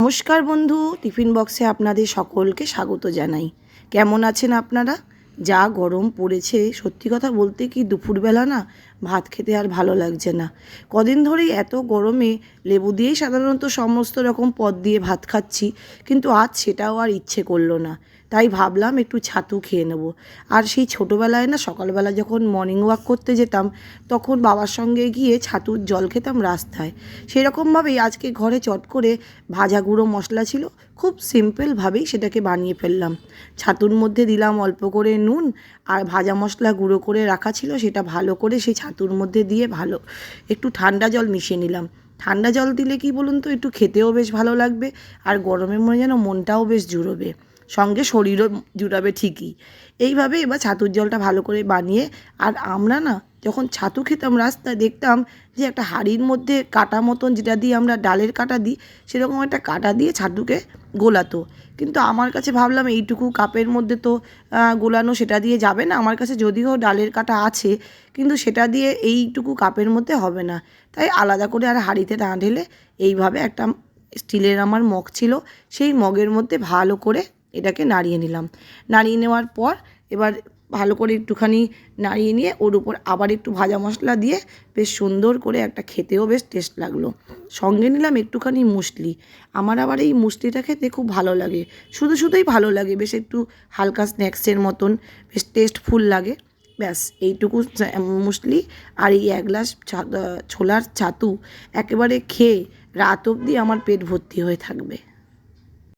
নমস্কার বন্ধু, টিফিন বক্সে আপনাদের সকলকে স্বাগত জানাই। কেমন আছেন আপনারা? যা গরম পড়েছে, সত্যি কথা বলতে কি দুপুরবেলা না ভাত খেতে আর ভালো লাগছে না। কদিন ধরেই এত গরমে লেবু দিয়েই সাধারণত সমস্ত রকম পদ দিয়ে ভাত খাচ্ছি, কিন্তু আজ সেটাও আর ইচ্ছে করল না। তাই ভাবলাম একটু ছাতু খেয়ে নেব। আর সেই ছোটোবেলায় না সকালবেলা যখন মর্নিং ওয়াক করতে যেতাম, তখন বাবার সঙ্গে গিয়ে ছাতুর জল খেতাম রাস্তায়। সেরকমভাবেই আজকে ঘরে চট করে ভাজা গুঁড়ো মশলা ছিল, খুব সিম্পলভাবেই সেটাকে বানিয়ে ফেললাম। ছাতুর মধ্যে দিলাম অল্প করে নুন, আর ভাজা মশলা গুঁড়ো করে রাখা ছিল, সেটা ভালো করে সেই ছাতুর মধ্যে দিয়ে ভালো, একটু ঠান্ডা জল মিশিয়ে নিলাম। ঠান্ডা জল দিলে কি বলুন তো, একটু খেতেও বেশ ভালো লাগবে, আর গরমের মনে যেন মনটাও বেশ জুড়োবে। সঙ্গে শরীরও জুড়াবে ঠিকই। এইভাবে এবার ছাতুর জলটা ভালো করে বানিয়ে, আর আমরা না যখন ছাতু খেতাম রাস্তায় দেখতাম যে একটা হাঁড়ির মধ্যে কাটা মতন যেটা দিয়ে আমরা ডালের কাটা দিই, সেরকম একটা কাটা দিয়ে ছাতুকে গোলাতো। কিন্তু আমার কাছে ভাবলাম এইটুকু কাপের মধ্যে তো গোলানো সেটা দিয়ে যাবে না। আমার কাছে যদিও ডালের কাটা আছে, কিন্তু সেটা দিয়ে এইটুকু কাপের মধ্যে হবে না। তাই আলাদা করে আর হাঁড়িতে না ঢেলে এইভাবে একটা স্টিলের আমার মগ ছিল, সেই মগের মধ্যে ভালো করে এটাকে নাড়িয়ে নিলাম। নাড়িয়ে নেওয়ার পর এবার ভালো করে একটুখানি নাড়িয়ে নিয়ে ওর উপর আবার একটু ভাজা মশলা দিয়ে বেশ সুন্দর করে একটা খেতেও বেশ টেস্ট লাগল। সঙ্গে নিলাম একটুখানি মুসলি। আমার আবার এই মুসলিটা খেতে খুব ভালো লাগে। শুধু শুধুই ভালো লাগে, বেশ একটু হালকা স্ন্যাক্সের মতন, বেশ টেস্টফুল লাগে। ব্যাস, এইটুকু মুসলি আর এই এক গ্লাস ছোলার ছাতু একেবারে খেয়ে রাত অবধি আমার পেট ভর্তি হয়ে থাকবে।